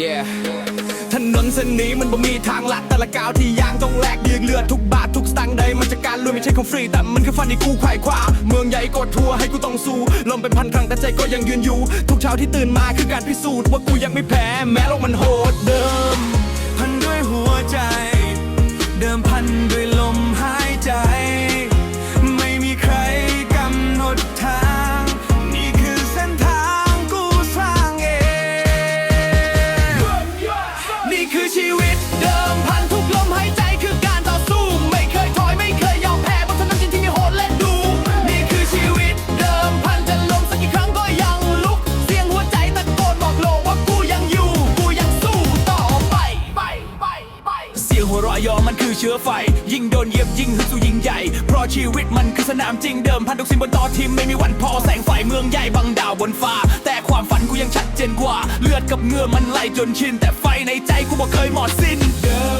yeah ถนนเส้นนี้มันบ่มีทางลัดแต่ละก้าวที่ย่างต้องแลกยืงเลือดทุกบาททุกสตังค์ใดมันจะการรวยไม่ใช่ของฟรีแต่มันคือฟันที่กูไขว่คว้าเมืองใหญ่กดทัวร์ให้กูต้องสู้ลมเป็นพันครั้งแต่ใจก็ยังยืนอยู่ ทุกเช้าที่ตื่นมาคือการพิสูจน์ว่ากูยังไม่แพ้แม้โลกมันโหด ยงหัวเรายอมันคือเชื้อไฟ ยิ่งโดนเยียบยิ่งฮึดสู้ยิ่งใหญ่ เพราะชีวิตมันคือสนามจริงเดิมพันทุกสิ่งบนต่อทีมไม่มีวันพอแสงไฟเมืองใหญ่บังดาวบนฟ้า แต่ความฝันกูยังชัดเจนกว่า เลือดกับเหงื่อมันไหลจนชิน แต่ไฟในใจกูบ่เคยหมดสิ้นเดิม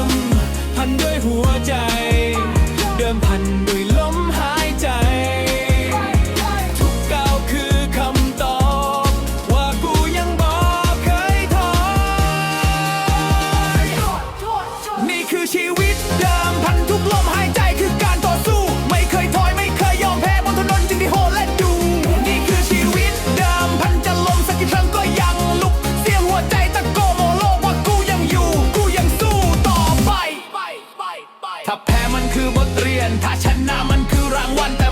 ถ้าชนะมันคือรางวัลแต่